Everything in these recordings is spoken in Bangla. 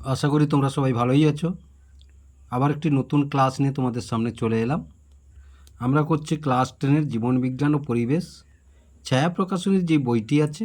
আশা করি তোমরা সবাই ভালোই আছো। আবার একটি নতুন ক্লাস নিয়ে তোমাদের সামনে চলে এলাম। আমরা করছি ক্লাস টেনের জীবনবিজ্ঞান ও পরিবেশ। ছায়া প্রকাশনীর যে বইটি আছে,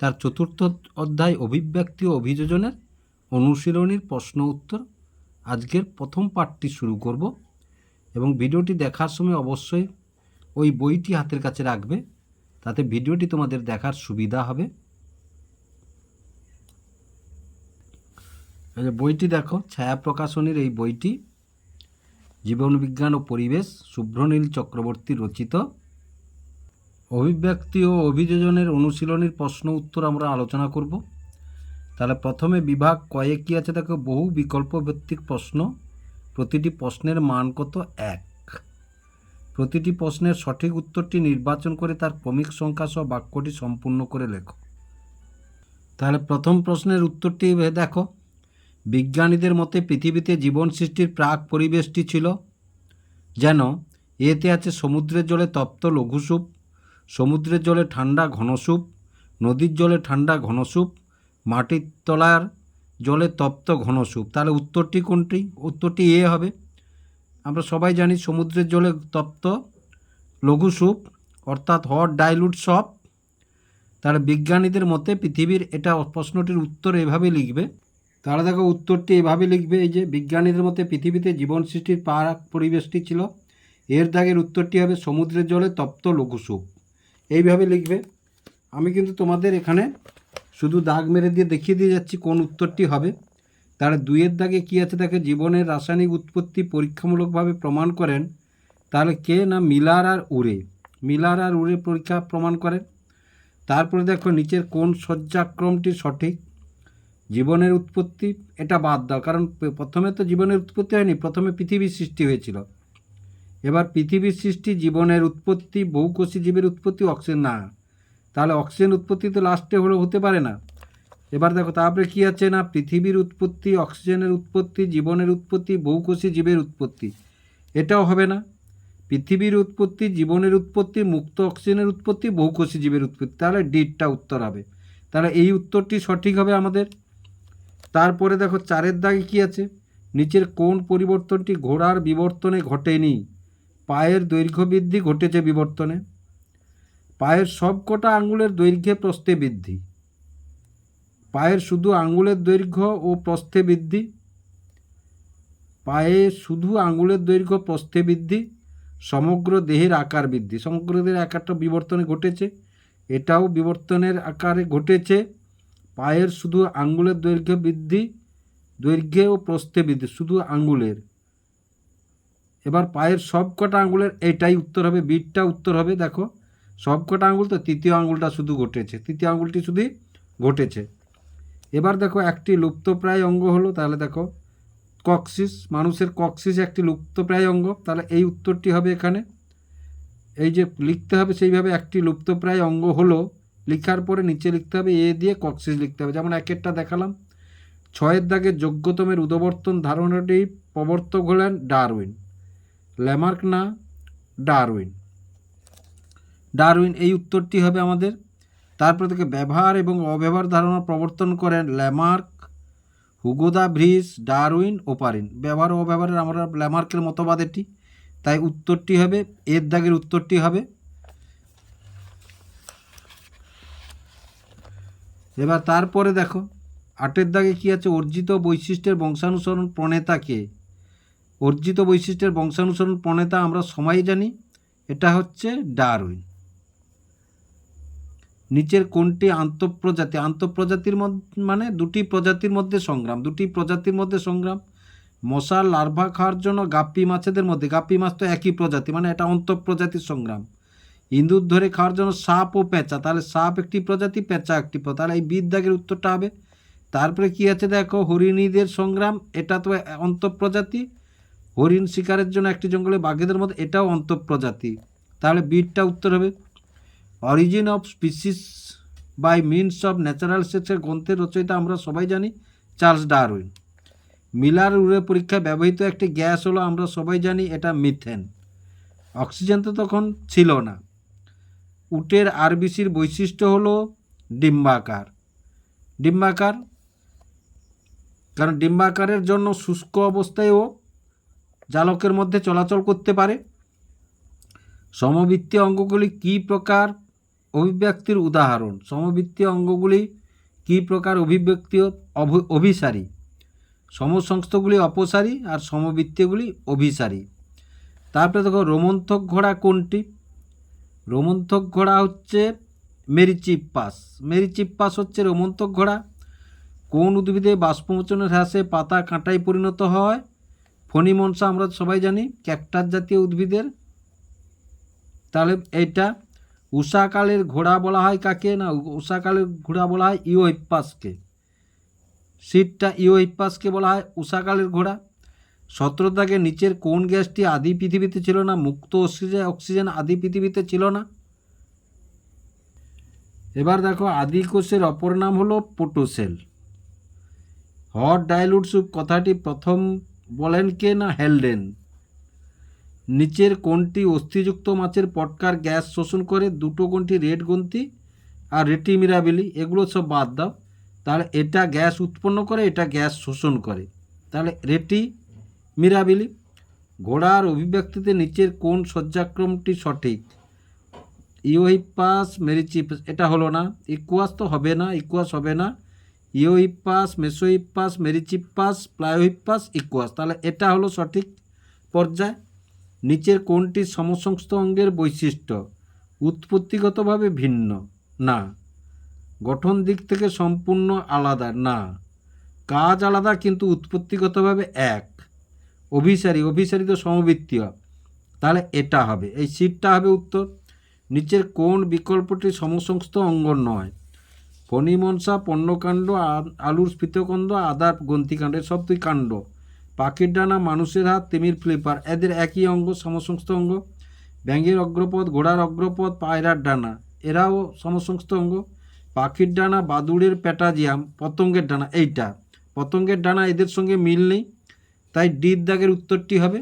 তার চতুর্থ অধ্যায় অভিব্যক্তি ও অভিযোজনের অনুশীলনীর প্রশ্ন উত্তর আজকের প্রথম পাঠটি শুরু করব এবং ভিডিওটি দেখার সময় অবশ্যই ওই বইটি হাতের কাছে রাখবে, তাতে ভিডিওটি তোমাদের দেখার সুবিধা হবে। যে বইটি দেখো, ছায়া প্রকাশনীর এই বইটি, জীবনবিজ্ঞান ও পরিবেশ, শুভ্রনীল চক্রবর্তী রচিত। অভিব্যক্তি ও অভিযোজনের অনুশীলনীর প্রশ্ন উত্তর আমরা আলোচনা করব। তাহলে প্রথমে বিভাগ কয়ে কী আছে দেখো, বহু বিকল্প ভিত্তিক প্রশ্ন, প্রতিটি প্রশ্নের মান কত এক? প্রতিটি প্রশ্নের সঠিক উত্তরটি নির্বাচন করে তার ক্রমিক সংখ্যা সহ বাক্যটি সম্পূর্ণ করে লেখো। তাহলে প্রথম প্রশ্নের উত্তরটি দেখো বিজ্ঞানীদের মতে পৃথিবীতে জীবন সৃষ্টির প্রাক পরিবেশটি ছিল যেন এতে আছে সমুদ্রের জলে তপ্ত লঘুসূপ সমুদ্রের জলে ঠান্ডা ঘনসূপ নদীর জলে ঠান্ডা ঘনসূপ মাটির তলার জলে তপ্ত ঘনসূপ তাহলে উত্তরটি কোনটি? উত্তরটি এ হবে। আমরা সবাই জানি সমুদ্রের জলে তপ্ত লঘুসূপ অর্থাৎ হট ডাইলুট সপ তাহলে বিজ্ঞানীদের মতে পৃথিবীর, এটা প্রশ্নটির উত্তর এভাবে লিখবে তাহলে দেখো উত্তরটি এভাবে লিখবে, এই যে বিজ্ঞানীদের মতে পৃথিবীতে জীবন সৃষ্টির পারাক পরিবেশটি ছিল। এর দাগের উত্তরটি হবে সমুদ্রের জলে তপ্ত লঘুসূপ। এইভাবে লিখবে। আমি কিন্তু তোমাদের এখানে শুধু দাগ মেরে দিয়ে দেখিয়ে দিয়ে যাচ্ছি কোন উত্তরটি হবে। তাহলে দুইয়ের দাগে কী আছে দেখে জীবনের রাসায়নিক উৎপত্তি পরীক্ষামূলকভাবে প্রমাণ করেন। তাহলে কে না মিলার আর উড়ে মিলার আর উড়ে পরীক্ষা প্রমাণ করেন। তারপরে দেখো নিচের কোন সজ্জাক্রমটি সঠিক? জীবনের উৎপত্তি, এটা বাদ দাও, কারণ প্রথমে তো জীবনের উৎপত্তি হয়নি, প্রথমে পৃথিবীর সৃষ্টি হয়েছিল। এবার পৃথিবীর সৃষ্টি, জীবনের উৎপত্তি, বহুকোষী জীবের উৎপত্তি, অক্সিজেন না। তাহলে অক্সিজেন উৎপত্তি তো লাস্টে হলেও হতে পারে না। এবার দেখো, তারপরে কী আছে না? পৃথিবীর উৎপত্তি, অক্সিজেনের উৎপত্তি, জীবনের উৎপত্তি, বহুকোষী জীবের উৎপত্তি। এটাও হবে না। পৃথিবীর উৎপত্তি, জীবনের উৎপত্তি, মুক্ত অক্সিজেনের উৎপত্তি, বহুকোষী জীবের উৎপত্তি। তাহলে ডিটটা উত্তর হবে। তাহলে এই উত্তরটি সঠিক হবে আমাদের? তারপরে দেখো চারের দাগে কী আছে? নিচের কোন পরিবর্তনটি ঘোড়ার বিবর্তনে ঘটেনি। পায়ের দৈর্ঘ্য বৃদ্ধি ঘটেছে বিবর্তনে। পায়ের সবকটা আঙ্গুলের দৈর্ঘ্যে প্রস্থে বৃদ্ধি। পায়ের শুধু আঙ্গুলের দৈর্ঘ্য ও প্রস্থে বৃদ্ধি। পায়ে শুধু আঙ্গুলের দৈর্ঘ্য প্রস্থে বৃদ্ধি। সমগ্র দেহের আকার বৃদ্ধি। সমগ্র দেহের আকারটা বিবর্তনে ঘটেছে। এটাও বিবর্তনের আকারে ঘটেছে। পায়ের শুধু আঙ্গুলের দৈর্ঘ্য বৃদ্ধি, দৈর্ঘ্যে ও প্রস্থে বৃদ্ধি, শুধু আঙ্গুলের। এবার পায়ের সব কটা আঙ্গুলের এটাই উত্তর হবে, বিটটা উত্তর হবে, দেখো। সব কটা আঙ্গুল তো তৃতীয় আঙ্গুলটা শুধু ঘটেছে, তৃতীয় আঙ্গুলটি শুধু ঘটেছে। এবার দেখো, একটি লুপ্তপ্রায় অঙ্গ হলো, তাহলে দেখো, কক্সিস, মানুষের কক্সিস একটি লুপ্তপ্রায় অঙ্গ, তাহলে এই উত্তরটি হবে এখানে। এই যে লিখতে হবে সেইভাবে, একটি লুপ্তপ্রায় অঙ্গ হলো লিখার পরে নিচে লিখতে হবে এ দিয়ে কক্সিস লিখতে হবে। যেমন একেরটা দেখালাম। ছয়ের দাগে যোগ্যতমের উদবর্তন ধারণাটি প্রবর্তক হলেন ডারউইন। ল্যামার্ক না ডারউইন। ডারউইন এই উত্তরটি হবে আমাদের। তারপর থেকে ব্যবহার এবং অব্যবহার ধারণা প্রবর্তন করেন Lamarck Hugo de Vries Darwin, Oparin. ব্যবহার ও অব্যবহারের আমরা ল্যামার্কের মতবাদ এটি। তাই উত্তরটি হবে, এর দাগের উত্তরটি হবে এবার তারপরে দেখো, আটের দাগে কী আছে? অর্জিত বৈশিষ্ট্যের বংশানুসরণ প্রণেতাকে অর্জিত বৈশিষ্ট্যের বংশানুসরণ প্রণেতা আমরা সবাই জানি, এটা হচ্ছে ডারউইন। নিচের কোনটি আন্তঃপ্রজাতি? আন্তঃপ্রজাতির মানে দুটি প্রজাতির মধ্যে সংগ্রাম। দুটি প্রজাতির মধ্যে সংগ্রাম। মশার লার্ভা খাওয়ার জন্য গাপ্পি মাছেদের মধ্যে। গাপ্পি মাছ তো একই প্রজাতি মানে এটা অন্তঃপ্রজাতির সংগ্রাম। ইঁদুর ধরে খাওয়ার জন্য সাপ ও পেঁচা। তাহলে সাপ একটি প্রজাতি, পেঁচা একটি তাহলে এই বিদ্যাগের উত্তরটা হবে। তারপরে কি আছে দেখো? হরিণীদের সংগ্রাম, এটা তো অন্তঃপ্রজাতি। হরিণ শিকারের জন্য একটি জঙ্গলে বাঘেদের মধ্যে এটাও অন্তঃপ্রজাতি। তাহলে বিটটা উত্তর হবে। Origin of species by means of natural সেক্সের গ্রন্থের রচয়িতা আমরা সবাই জানি, চার্লস ডারউইন। মিলার উড়ে পরীক্ষায় ব্যবহৃত একটি গ্যাস হলো, আমরা সবাই জানি, এটা মিথেন। অক্সিজেন তো তখন ছিল না। উটের আরবিসির বৈশিষ্ট্য হলো ডিম্বাকার। ডিম্বাকার, কারণ ডিম্বাকারের জন্য শুষ্ক অবস্থায়ও জালকের মধ্যে চলাচল করতে পারে। সমবৃত্তীয় অঙ্গগুলি কী প্রকার অভিব্যক্তির উদাহরণ? সমবৃত্তীয় অঙ্গগুলি কী প্রকার অভিব্যক্তি অভ- অভিসারী? সমসংস্থগুলি অপসারী আর সমবৃত্তীয়গুলি অভিসারী। তারপরে দেখো রোমন্থক ঘোড়া কোনটি? রোমন্থক ঘোড়া হচ্ছে মেরিচিপ্পাস। মেরিচিপ্পাস হচ্ছে রোমন্থক ঘোড়া কোন উদ্ভিদে বাষ্পমোচনের হ্রাসে পাতা কাঁটায় পরিণত হয়? ফণিমনসা আমরা সবাই জানি, ক্যাকটাস জাতীয় উদ্ভিদের। তাহলে এইটা উষাকালের ঘোড়া বলা হয় কাকে? না উষাকালের ঘোড়া বলা হয় ইওহিপ্পাসকে সিটটা ইওহিপ্পাসকে বলা হয় উষাকালের ঘোড়া। সতেরো দাগে নিচের কোন গ্যাসটি আদি পৃথিবীতে ছিল না, মুক্ত অক্সিজেন অক্সিজেন আদি পৃথিবীতে ছিল না? এবার দেখো, আদি কোষের অপর নাম হলো পোটোসেল। হট ডাইলুট স্যুপ কথাটি প্রথম বলেন কে না? হেলডেন। নিচের কোনটি অস্থিযুক্ত মাছের পটকার গ্যাস শোষণ করে দুটো কোনটি রেড গ্রন্থি আর রেটি মিরাবিলি, এগুলো সব বাদ দাও। তাহলে এটা গ্যাস উৎপন্ন করে, এটা গ্যাস শোষণ করে। তাহলে রেটি মিরাবিলি ঘোড়ার অভিব্যক্তিতে নিচের কোন শয্যাক্রমটি সঠিক? ইওহিপাস মেরিচিপাস এটা হলো না। ইকুয়াস তো হবে না, ইকুয়াস হবে না। Eohippus Mesohippus, Merychippus Pliohippus Equus. তাহলে এটা হলো সঠিক পর্যায়। নিচের কোনটি সমসংস্থ অঙ্গের বৈশিষ্ট্য? উৎপত্তিগতভাবে ভিন্ন, না। গঠন দিক থেকে সম্পূর্ণ আলাদা, না। কাজ আলাদা, কিন্তু উৎপত্তিগতভাবে এক। অভিসারী অভিসারী তো সমবৃত্তীয়। তাহলে এটা হবে। এই সিটটা হবে উত্তর। নিচের কোন বিকল্পটি সমসংস্থ অঙ্গ নয়। ফণিমনসা, পণ্যকাণ্ড আলুর স্ফীতকন্দ আদার গ্রন্থিকাণ্ড সব দুই কাণ্ড। পাখির ডানা, মানুষের হাত, তিমির ফ্লিপার, এদের একই অঙ্গ, সমসংস্থ অঙ্গ। ব্যাঙের অগ্রপথ, ঘোড়ার অগ্রপথ, পায়রার ডানা, এরাও সমসংস্থ অঙ্গ। পাখির ডানা, বাদুড়ের প্যাটাজিয়াম, পতঙ্গের ডানা, এইটা। পতঙ্গের ডানা এদের সঙ্গে মিল নেই। তাই ডির দাগের উত্তরটি হবে।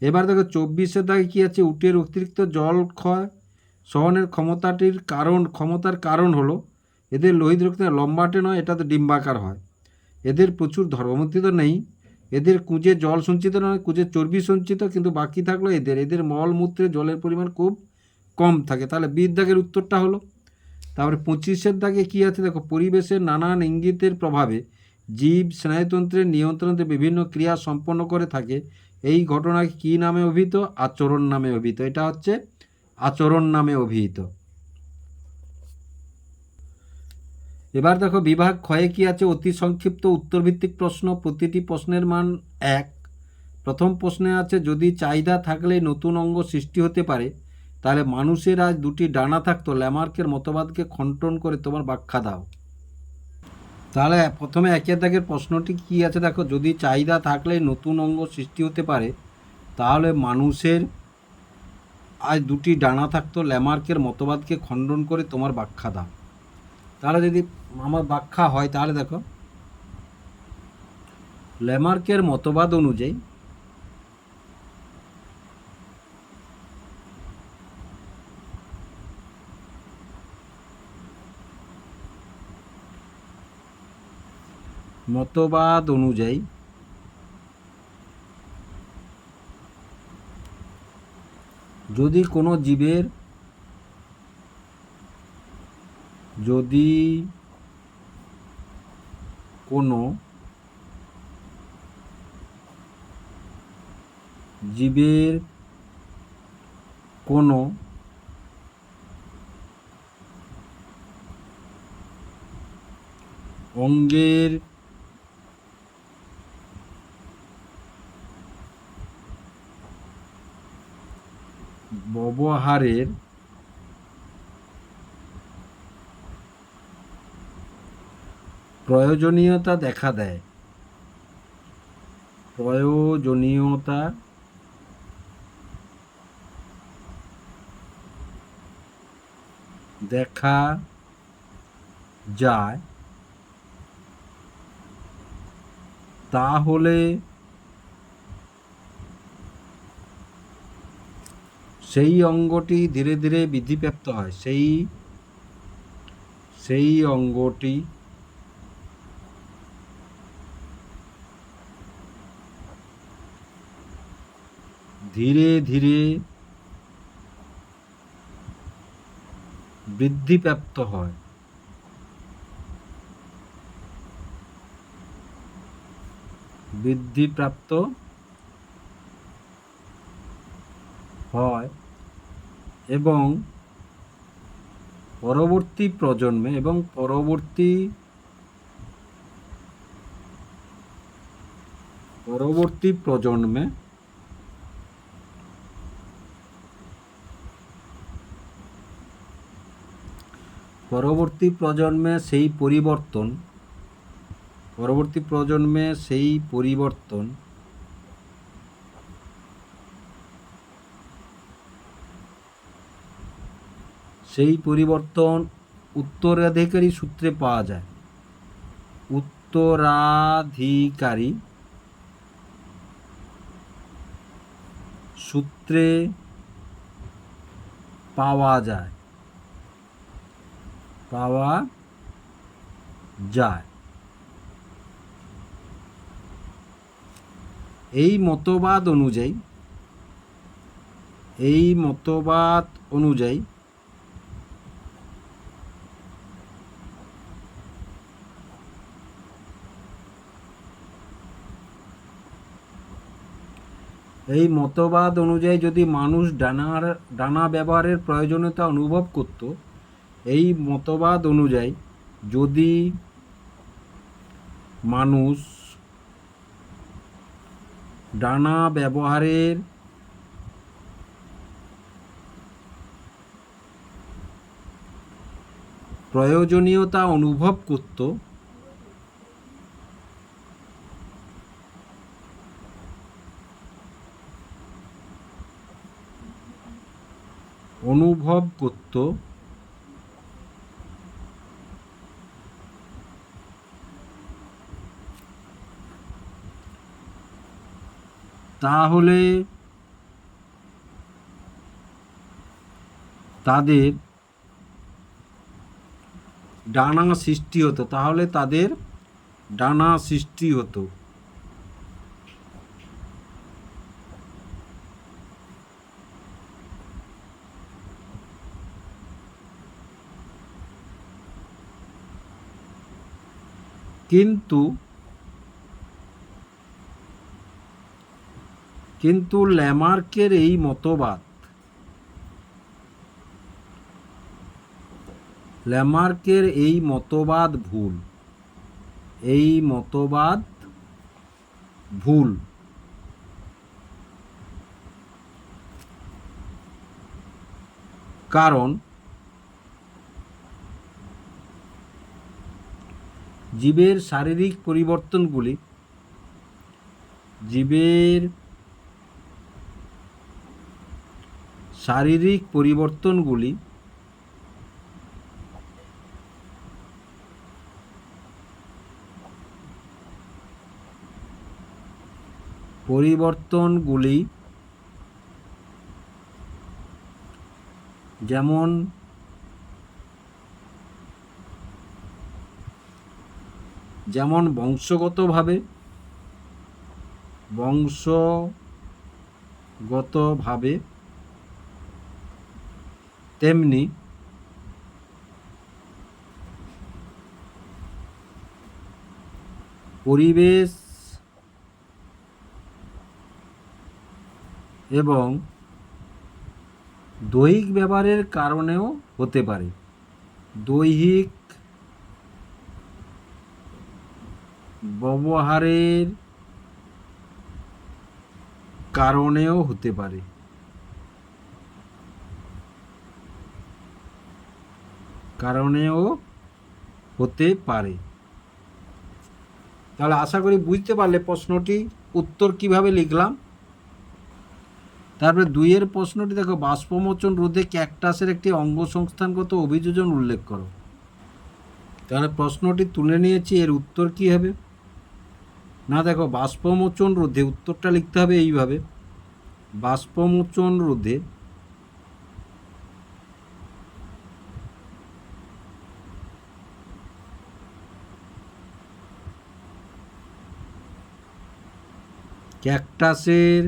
এবার দেখো চব্বিশের দাগে কী আছে? উটের অতিরিক্ত জল ক্ষয় সহনের ক্ষমতাটির কারণ, ক্ষমতার কারণ হলো এদের লোহিত রক্তে লম্বাটে নয় এটা তো ডিম্বাকার হয়। এদের প্রচুর ধর্মমূর্তি তো নেই। এদের কুঁজে জল সঞ্চিত নয়, কুঁজে চর্বি সঞ্চিত, কিন্তু বাকি থাকল এদের। এদের মলমূত্রে জলের পরিমাণ খুব কম থাকে। তাহলে বির দাগের উত্তরটা হলো। তারপরে পঁচিশের দাগে কী আছে? দেখো, পরিবেশের নানান ইঙ্গিতের প্রভাবে জীব স্নায়ুতন্ত্রের নিয়ন্ত্রণে বিভিন্ন ক্রিয়া সম্পন্ন করে থাকে। এই ঘটনাকে কী নামে অভিহিত? আচরণ নামে অভিহিত। এটা হচ্ছে আচরণ নামে অভিহিত। এবার দেখো, বিভাগ ক্ষয়ে কি আছে? অতি সংক্ষিপ্ত উত্তরভিত্তিক প্রশ্ন। প্রতিটি প্রশ্নের মান এক। প্রথম প্রশ্নে আছে, যদি চাহিদা থাকলে নতুন অঙ্গ সৃষ্টি হতে পারে, তাহলে মানুষের আজ দুটি ডানা থাকতো। ল্যামার্কের মতবাদকে খণ্ডন করে তোমার ব্যাখ্যা দাও। তাহলে প্রথমে একের দাগের প্রশ্নটি কি আছে? দেখো, যদি চাহিদা থাকলে নতুন অঙ্গ সৃষ্টি হতে পারে, তাহলে মানুষের আজ দুটি ডানা থাকতো, ল্যামার্কের মতবাদকে খণ্ডন করে তোমার ব্যাখ্যা দাও। তাহলে যদি আমার ব্যাখ্যা হয়, তাহলে দেখো, ল্যামার্কের মতবাদ অনুযায়ী মতবাদ অনুযায়ী যদি কোনো জীবের যদি কোনো জীবের কোনো অঙ্গের ব্যবহারের প্রয়োজনীয়তা দেখা দেয়। প্রয়োজনীয়তা দেখা যায়। তাহলে সেই অঙ্গটি ধীরে ধীরে বৃদ্ধিপ্রাপ্ত হয়। সেই সেই অঙ্গটি ধীরে ধীরে বৃদ্ধিপ্রাপ্ত হয়। বৃদ্ধিপ্রাপ্ত হয়। এবং পরবর্তী প্রজন্মে এবং পরবর্তী পরবর্তী প্রজন্মে পরবর্তী প্রজন্মে সেই পরিবর্তন, পরবর্তী প্রজন্মে সেই পরিবর্তন সেই পরিবর্তন উত্তরাধিকারী সূত্রে পাওয়া যায়। উত্তরাধিকারী সূত্রে পাওয়া যায়। পাওয়া যায়। এই মতবাদ অনুযায়ী, এই মতবাদ অনুযায়ী এই মতবাদ অনুযায়ী যদি মানুষ ডানার, ডানা ব্যবহারের প্রয়োজনীয়তা অনুভব করত, এই মতবাদ অনুযায়ী যদি মানুষ ডানা ব্যবহারের প্রয়োজনীয়তা অনুভব করত অনুভব করত তাহলে তাদের ডানা সৃষ্টি হতো তাহলে তাদের ডানা সৃষ্টি হতো। কিন্তু কিন্তু ল্যামার্কের এই মতবাদ ল্যামার্কের এই মতবাদ ভুল এই মতবাদ ভুল। কারণ জীবের শারীরিক পরিবর্তনগুলি জীবের শারীরিক পরিবর্তনগুলি পরিবর্তনগুলি যেমন যেমন বংশগতভাবে বংশগতভাবে তেমনি পরিবেশ এবং দৈহিক ব্যবহারের কারণেও হতে পারে। দৈহিক ব্যবহারের কারণেও হতে পারে। কারণেও হতে পারে। তাহলে আশা করি বুঝতে পারলে প্রশ্নটি উত্তর কীভাবে লিখলাম? তারপরে দুইয়ের প্রশ্নটি দেখো, বাষ্পমোচন রোধে ক্যাকটাসের একটি অঙ্গ সংস্থানগত অভিযোজন উল্লেখ করো। তাহলে প্রশ্নটি তুলে নিয়েছি, এর উত্তর কি হবে? না, দেখো, বাষ্পমোচন রোধে উত্তরটা লিখতে হবে এইভাবে। বাষ্পমোচন রোধে ক্যাকটাসের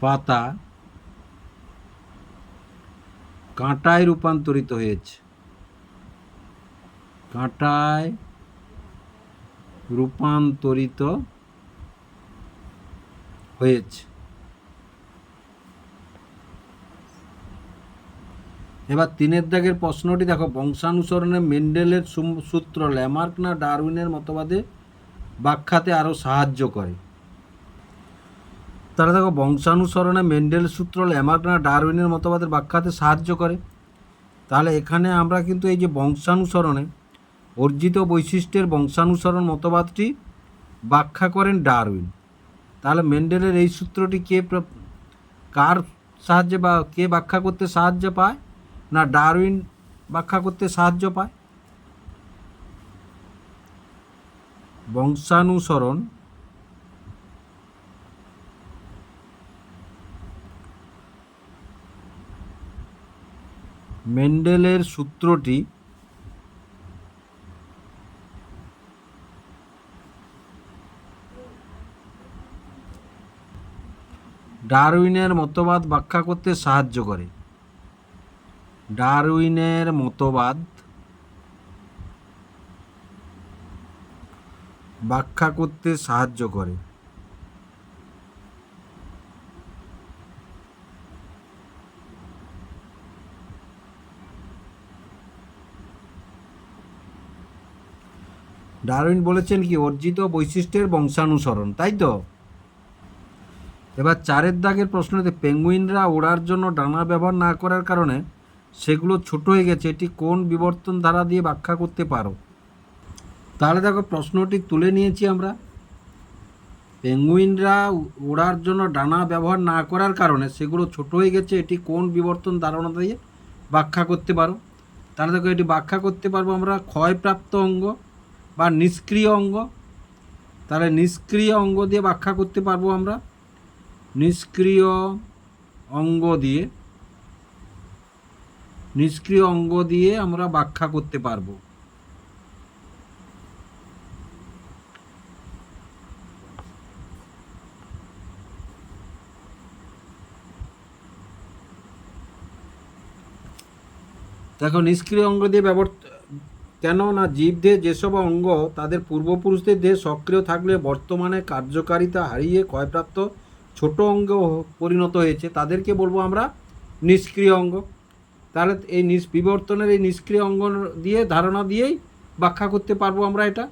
পাতা কাঁটায় রূপান্তরিত হয়েছে। কাঁটায় রূপান্তরিত হয়েছে। এবার তিনের দাগের প্রশ্নটি দেখো, বংশানুসরণে মেন্ডেলের সূত্র ল্যামার্ক না ডারউইনের মতবাদে ব্যাখ্যাতে আরও সাহায্য করে? তাহলে দেখো, বংশানুসরণে মেন্ডেল সূত্র ল্যামার্ক না ডারউইনের মতবাদের ব্যাখ্যাতে সাহায্য করে। তাহলে এখানে আমরা কিন্তু এই যে বংশানুসরণে অর্জিত বৈশিষ্ট্যের বংশানুসরণ মতবাদটি ব্যাখ্যা করেন ডারউইন। তাহলে মেন্ডেলের এই সূত্রটি কে কার সাহায্যে বা কে ব্যাখ্যা করতে সাহায্য পায়? না ডারউইন ব্যাখ্যা করতে সাহায্য পায়? বংশানুসরণ মেন্ডেলের সূত্রটি ডারউইনের মতবাদ ব্যাখ্যা করতে সাহায্য করে। ডারউইনের মতবাদ ব্যাখ্যা করতে সাহায্য করে। ডারউইন বলেছেন কি, অর্জিত বৈশিষ্ট্যের বংশানুসরণ, তাই তো? এবার চারের দাগের প্রশ্নতে পেঙ্গুইনরা ওড়ার জন্য ডানা ব্যবহার না করার কারণে সেগুলো ছোট হয়ে গেছে। এটি কোন বিবর্তন ধারা দিয়ে ব্যাখ্যা করতে পারো? তাহলে দেখো, প্রশ্নটি তুলে নিয়েছি আমরা। পেঙ্গুইনরা ওড়ার জন্য ডানা ব্যবহার না করার কারণে সেগুলো ছোট হয়ে গেছে। এটি কোন বিবর্তন ধারণা দিয়ে ব্যাখ্যা করতে পারো? তাহলে দেখো, এটি ব্যাখ্যা করতে পারব আমরা ক্ষয়প্রাপ্ত অঙ্গ বা নিষ্ক্রিয় অঙ্গ। তাহলে নিষ্ক্রিয় অঙ্গ দিয়ে ব্যাখ্যা করতে পারব আমরা। নিষ্ক্রিয় অঙ্গ দিয়ে, নিষ্ক্রিয় অঙ্গ দিয়ে আমরা ব্যাখ্যা করতে পারব। দেখো, নিষ্ক্রিয় অঙ্গ দিয়ে ব্যবহার কেন না জীবদের যেসব অঙ্গ তাদের পূর্বপুরুষদের দেহে সক্রিয় থাকলে বর্তমানে কার্যকারিতা হারিয়ে ক্ষয়প্রাপ্ত ছোট অঙ্গ পরিণত হয়েছে, তাদেরকে বলব আমরা নিষ্ক্রিয় অঙ্গ। তাহলে এই নিষ্ বিবর্তনের এই নিষ্ক্রিয় অঙ্গ দিয়ে ধারণা দিয়েই ব্যাখ্যা করতে পারব আমরা এটা।